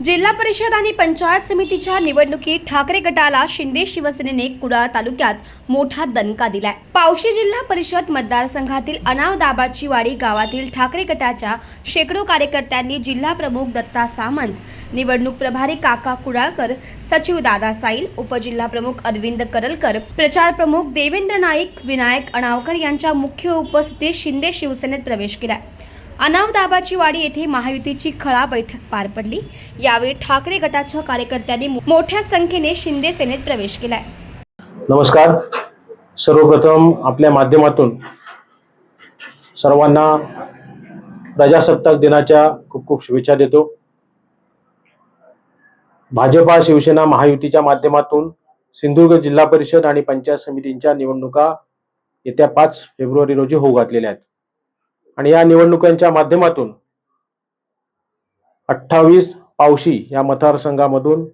जिल्हा परिषद आणि पंचायत समितीच्या निवडणुकीत ठाकरे गटाला शिंदे शिवसेनेने कुडाळ तालुक्यात मोठा दणका दिलाय. पावशी जिल्हा परिषद मतदारसंघातील अनाव दाबाची वाडी गावातील ठाकरे गटाच्या शेकडो कार्यकर्त्यांनी जिल्हा प्रमुख दत्ता सामंत निवडणूक प्रभारी काका कुडाळकर सचिव दादा साईल उपजिल्हा प्रमुख अरविंद करलकर प्रचार प्रमुख देवेंद्र नाईक विनायक अणावकर यांच्या मुख्य उपस्थितीत शिंदे शिवसेनेत प्रवेश केलाय. अनाव दाबाची वाडी येथे महायुतीची खळा बैठक पार पडली. यावेळी ठाकरे गटाच्या कार्यकर्त्यांनी मोठ्या संख्येने शिंदे सेनेत प्रवेश केलाय. नमस्कार. सर्वप्रथम आपल्या माध्यमातून सर्वांना प्रजासत्ताक दिनाच्या खूप खूप शुभेच्छा देतो. भाजपा शिवसेना महायुतीच्या माध्यमातून सिंधुदुर्ग जिल्हा परिषद आणि पंचायत समितींच्या निवडणुका येत्या पाच फेब्रुवारी रोजी होऊ घातलेल्या आहेत. आणि या निवडणुकांच्या माध्यमातून अठ्ठावीस पावशी या मतदारसंघामधून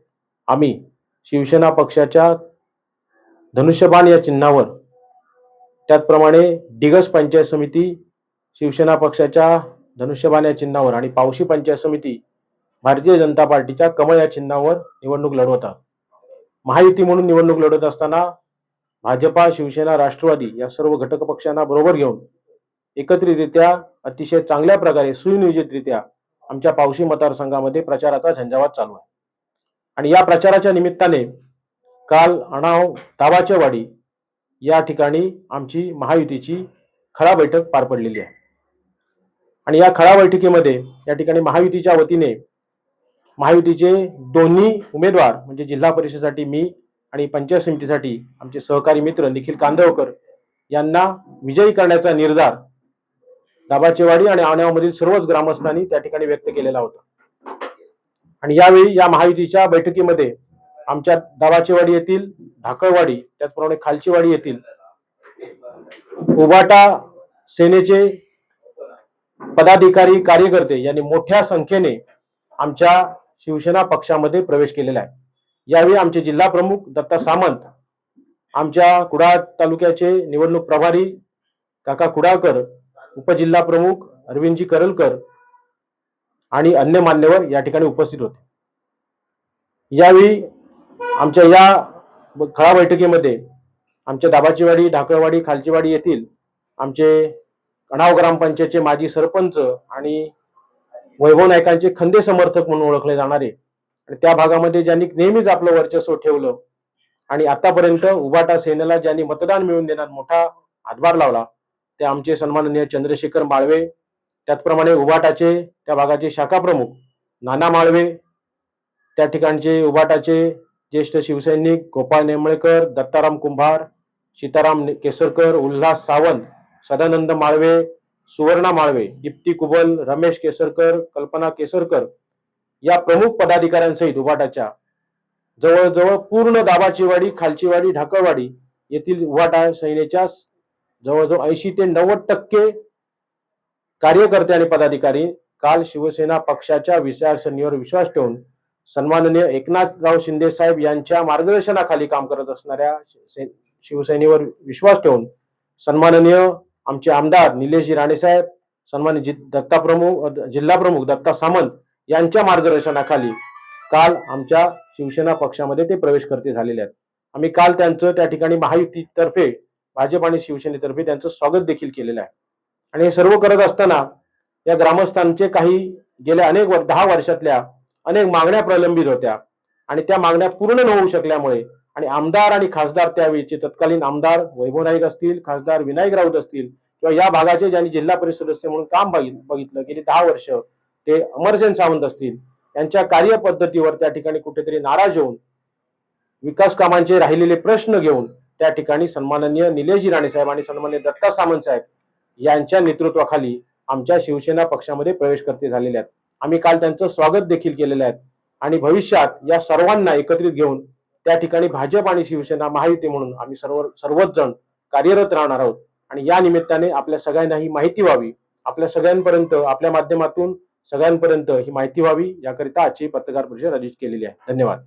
आम्ही शिवसेना पक्षाच्या धनुष्यबाण या चिन्हावर त्याचप्रमाणे डिगस पंचायत समिती शिवसेना पक्षाच्या धनुष्यबाण या चिन्हावर आणि पावशी पंचायत समिती भारतीय जनता पार्टीच्या कमळ या चिन्हावर निवडणूक लढवतात महायुती म्हणून निवडणूक लढवत असताना भाजपा शिवसेना राष्ट्रवादी या सर्व घटक पक्षांना बरोबर घेऊन एकत्रितरित्या अतिशय चांगल्या प्रकारे सुनियोजितरित्या आमच्या पावशी मतदारसंघामध्ये प्रचाराचा झंझावात चालू आहे. आणि या प्रचाराच्या निमित्ताने काल अणाव दाबाच्या वाडी या ठिकाणी आमची महायुतीची खळा बैठक पार पडलेली आहे. आणि या खळा बैठकीमध्ये या ठिकाणी महायुतीच्या वतीने महायुतीचे दोन्ही उमेदवार म्हणजे जिल्हा परिषदेसाठी मी आणि पंचायत समितीसाठी आमचे सहकारी मित्र निखिल कांदवकर यांना विजयी करण्याचा निर्धार दाबाचेवाडी आणि आण्यावमधील सर्वच ग्रामस्थांनी त्या ठिकाणी व्यक्त केलेला होता. आणि यावेळी या महायुतीच्या बैठकीमध्ये आमच्या दाबाचेवाडी येथील ढाकळवाडी त्याचप्रमाणे खालचीवाडी येथील उबाटा सेनेचे पदाधिकारी कार्यकर्ते यांनी मोठ्या संख्येने आमच्या शिवसेना पक्षामध्ये प्रवेश केलेला आहे. यावेळी आमचे जिल्हा प्रमुख दत्ता सामंत आमच्या कुडाळ तालुक्याचे निवडणूक प्रभारी काका कुडाळकर उपजिल्हा प्रमुख अरविंदजी करलकर आणि अन्य मान्यवर या ठिकाणी उपस्थित होते. यावेळी आमच्या या खळा बैठकीमध्ये आमच्या दाबाचीवाडी ढाकळवाडी खालचीवाडी येथील आमचे कणाव ग्रामपंचायतचे माजी सरपंच आणि वैभव नायकांचे खंदे समर्थक म्हणून ओळखले जाणारे आणि त्या भागामध्ये ज्यांनी नेहमीच आपलं वर्चस्व ठेवलं आणि आतापर्यंत उबाटा सेनेला ज्यांनी मतदान मिळवून देण्यात मोठा हातभार लावला ते आमचे सन्माननीय चंद्रशेखर माळवे त्याचप्रमाणे उभाटाचे त्या भागाचे शाखा प्रमुख नाना माळवे त्या ठिकाणचे उभाटाचे ज्येष्ठ शिवसैनिक गोपाळ नेमळेकर दत्ताराम कुंभार सीताराम केसरकर उल्हास सावंत सदानंद माळवे सुवर्णा माळवे दीप्ती कुबल रमेश केसरकर कल्पना केसरकर या प्रमुख पदाधिकाऱ्यांसहित उभाटाच्या जवळजवळ पूर्ण दाबाची वाडी खालची वाडी ढाकळवाडी येथील उभाटा सैनेच्या जवळजवळ ऐंशी ते नव्वद टक्के कार्यकर्ते आणि पदाधिकारी काल शिवसेना पक्षाच्या विचारसरणीवर विश्वास ठेवून सन्माननीय एकनाथराव शिंदे साहेब यांच्या मार्गदर्शनाखाली काम करत असणाऱ्या शिवसेनेवर विश्वास ठेवून सन्माननीय आमचे आमदार निलेशजी राणेसाहेब सन्मानित जि- दत्ता प्रमुख जिल्हा प्रमुख दत्ता सामंत यांच्या मार्गदर्शनाखाली काल आमच्या शिवसेना पक्षामध्ये ते प्रवेश करते झालेले आहेत. आम्ही काल त्यांचं त्या ठिकाणी महायुतीतर्फे भाजप आणि शिवसेनेतर्फे त्यांचं स्वागत देखील केलेलं आहे. आणि हे सर्व करत असताना या ग्रामस्थांचे काही गेल्या अनेक वर- दहा वर्षातल्या अनेक मागण्या प्रलंबित होत्या. आणि त्या मागण्या पूर्ण न होऊ शकल्यामुळे आणि आमदार आणि खासदार त्यावेळीचे तत्कालीन आमदार वैभव नाईक असतील खासदार विनायक राऊत असतील किंवा या भागाचे ज्यांनी जिल्हा परिषद सदस्य म्हणून काम बघितलं गेली दहा वर्ष ते अमरसेन सावंत असतील यांच्या कार्यपद्धतीवर त्या ठिकाणी कुठेतरी नाराज होऊन विकास कामांचे राहिलेले प्रश्न घेऊन त्या ठिकाणी सन्माननीय निलेशजी राणेसाहेब आणि सन्माननीय दत्ता सामंत साहेब यांच्या नेतृत्वाखाली आमच्या शिवसेना पक्षामध्ये प्रवेश करते झालेले आहेत. आम्ही काल त्यांचं स्वागत देखील केलेलं आहे. आणि भविष्यात या सर्वांना एकत्रित घेऊन त्या ठिकाणी भाजप आणि शिवसेना महायुती म्हणून आम्ही सर्व सर्वच जण कार्यरत राहणार आहोत. आणि या निमित्ताने आपल्या सगळ्यांना ही माहिती व्हावी. आपल्या सगळ्यांपर्यंत आपल्या माध्यमातून सगळ्यांपर्यंत ही माहिती व्हावी. याकरिता आजची पत्रकार परिषद आयोजित केलेली आहे. धन्यवाद.